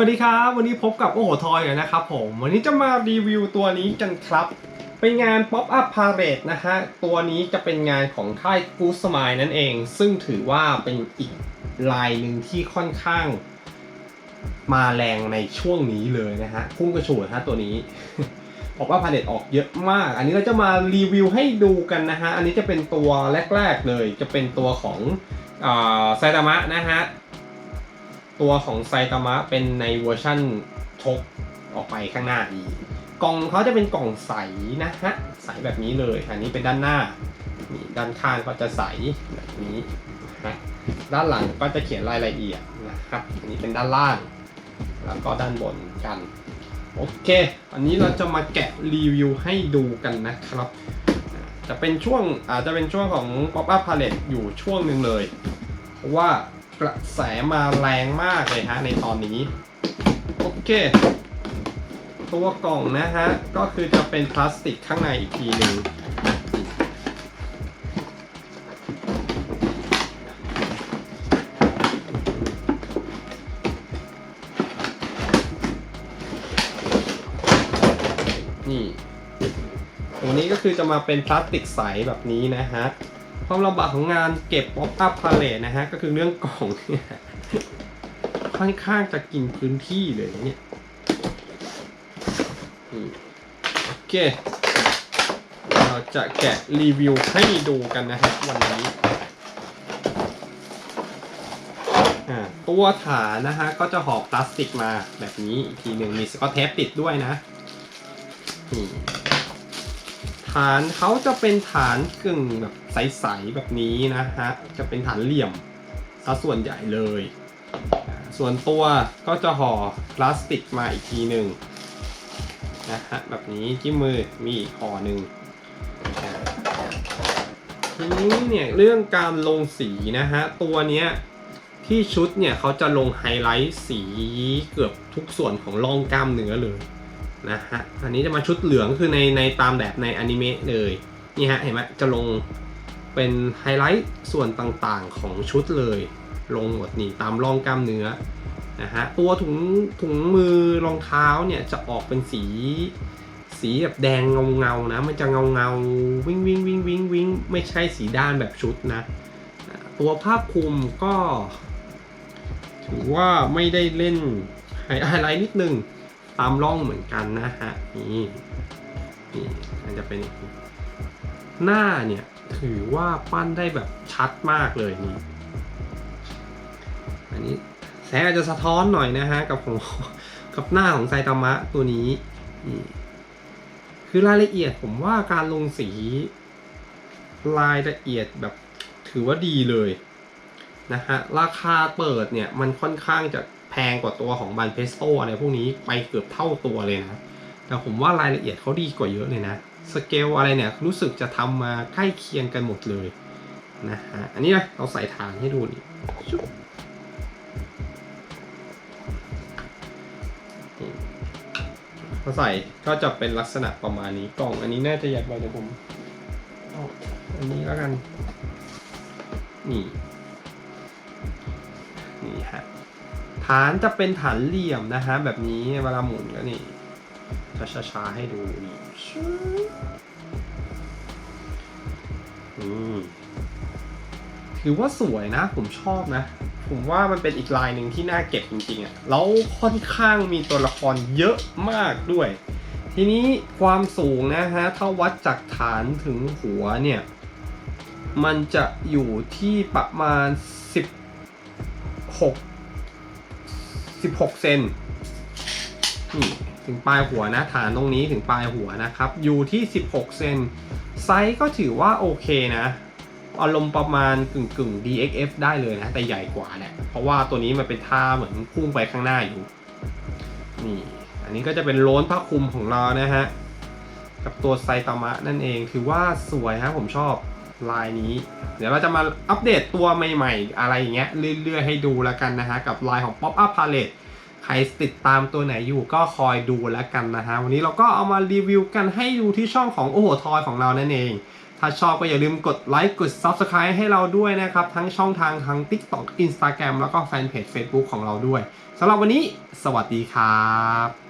วัสดีครับ วันนี้พบกับโอ้โหทอยนะครับผมวันนี้จะมารีวิวตัวนี้กันครับ เป็นงาน Pop Up Parade นะฮะ ตัวนี้จะเป็นงานของค่าย Good Smile นั่นเอง ซึ่งถือว่าเป็นอีกลายหนึ่งที่ค่อนข้าง มาแรงในช่วงนี้เลยนะฮะพุ่งกระฉูดฮะตัวนี้บอกว่าพาเลตออกเยอะมาก อันนี้เราจะมารีวิวให้ดูกันนะฮะ อันนี้จะเป็นตัวแรก ๆเลย จะเป็นตัวของไซตามะนะฮะ ตัวของไซตามะเป็นในเวอร์ชั่นชกออกไปข้างหน้าอีกกล่องเขาจะเป็นกล่องใสนะฮะ ใสแบบนี้เลยอันนี้เป็นด้านหน้านี่ด้านข้างก็จะใสแบบนี้นะด้านหลังก็จะเขียนรายละเอียดนะครับอันนี้เป็นด้านล่าง แล้วก็ด้านบนกันโอเค อันนี้เราจะมาแกะรีวิวให้ดูกันนะครับ จะเป็นช่วงอาจจะเป็นช่วงของ Pop Up Palette อยู่ช่วงหนึ่งเลย เพราะว่า กระแสมาแรงมากเลยฮะในตอนนี้ โอเค ตัวกล่องนะฮะ ก็คือจะเป็นพลาสติกข้างในอีกทีหนึ่งนี่ตัวนี้ก็คือจะมาเป็นพลาสติกใสแบบนี้นะฮะ ความลำบากของงานเก็บป๊อปอัพพาเลทนะฮะ ก็คือเรื่องกล่องเนี่ยค่อนข้างจะกินพื้นที่เลยเนี่ยโอเค เราจะแกะรีวิวให้ดูกันนะฮะวันนี้ตัวฐานนะฮะ ก็จะห่อพลาสติกมาแบบนี้อีกทีหนึ่งมีสกอตเทปติดด้วยนะนี่ ฐานเขาจะเป็นฐานกึ่งแบบใสๆแบบนี้นะฮะ จะเป็นฐานเหลี่ยมซะส่วนใหญ่เลย ส่วนตัวก็จะห่อพลาสติกมาอีกทีหนึ่งนะฮะแบบนี้ที่มือมีอีกห่อหนึ่งทีนี้เนี่ยเรื่องการลงสีนะฮะตัวเนี้ยที่ชุดเนี่ยเขาจะลงไฮไลท์สีเกือบทุกส่วนของร่องกล้ามเนื้อเลย นะฮะอันนี้จะมาชุดเหลืองคือในในตามแบบในอนิเมะเลยนี่ฮะเห็นไหมจะลงเป็นไฮไลท์ส่วนต่างๆของชุดเลย ลงหมดนี่ตามร่องกล้ามเนื้อนะฮะตัวถุงถุงมือรองเท้าเนี่ยจะออกเป็นสีสีแบบแดงเงาเงานะ มันจะเงาเงาวิ่งวิ่งวิ่งวิ่งวิ่งไม่ใช่สีด้านแบบชุดนะ ตัวภาพคลุมก็ ถือว่าไม่ได้เล่นไฮไลท์นิดนึง ตามร่องเหมือนกันนะฮะนี่นี่มันจะเป็นหน้าเนี่ยถือว่าปั้นได้แบบชัดมากเลยนี่อันนี้แสงอาจจะสะท้อนหน่อยนะฮะกับของกับหน้าของไซตามะตัวนี้นี่คือรายละเอียดผมว่าการลงสีรายละเอียดแบบถือว่าดีเลยนะฮะราคาเปิดเนี่ยมันค่อนข้างจะ พงกว่าตัวของบันเพสโตอะไรพวกนี้ไปเกือบเท่าตัวเลยนะ แต่ผมว่ารายละเอียดเขาดีกว่าเยอะเลยนะ สเกลอะไรเนี่ยรู้สึกจะทำมาใกล้เคียงกันหมดเลยนะฮะ อันนี้นะเราใส่ฐานให้ดูนี่พอใส่ก็จะเป็นลักษณะประมาณนี้กล่องอันนี้น่าจะใหญ่ไปเดี๋ยวผมอาอันนี้แล้วกัน นี่ นี่ฮะ ฐานจะเป็นฐานเหลี่ยมนะฮะแบบนี้เวลาหมุนก็นี่ช้าๆให้ดูนี่ชือถือว่าสวยนะ ผมชอบนะ ผมว่ามันเป็นอีกลายหนึ่งที่น่าเก็บจริงๆอะ่ะแล้วค่อนข้างมีตัวละครเยอะมากด้วย ทีนี้ความสูงนะฮะ ถ้าวัดจากฐานถึงหัวเนี่ย มันจะอยู่ที่ประมาณ 16 16 เซนนี่ถึงปลายหัวนะ ฐานตรงนี้ถึงปลายหัวนะครับ อยู่ที่ 16 เซนไซส์ก็ถือว่าโอเคนะอารมณ์ประมาณกึ่งกึ่ง DXF ได้เลยนะ แต่ใหญ่กว่าแหละเพราะว่าตัวนี้มันเป็นท่าเหมือนพุ่งไปข้างหน้าอยู่ นี่ อันนี้ก็จะเป็นโล้นผ้าคลุมของเรานะฮะ กับตัวไซตามะนั่นเอง ถือว่าสวยฮะผมชอบ ลายนี้ เดี๋ยวเราจะมาอัปเดตตัวใหม่ๆ อะไรอย่างเงี้ยเรื่อยๆให้ดูแล้วกันนะฮะ กับลายของ Pop Up Palette ใครติดตามตัวไหนอยู่ก็คอยดูแล้วกันนะฮะ วันนี้เราก็เอามารีวิวกันให้ดูที่ช่องของโอ้โหทอยของเรานั่นเอง ถ้าชอบก็อย่าลืมกดไลค์กด Subscribe ให้เราด้วยนะครับ ทั้งช่องทางทาง TikTok Instagram แล้วก็แฟนเพจ Facebook ของเราด้วยสำหรับวันนี้ สวัสดีครับ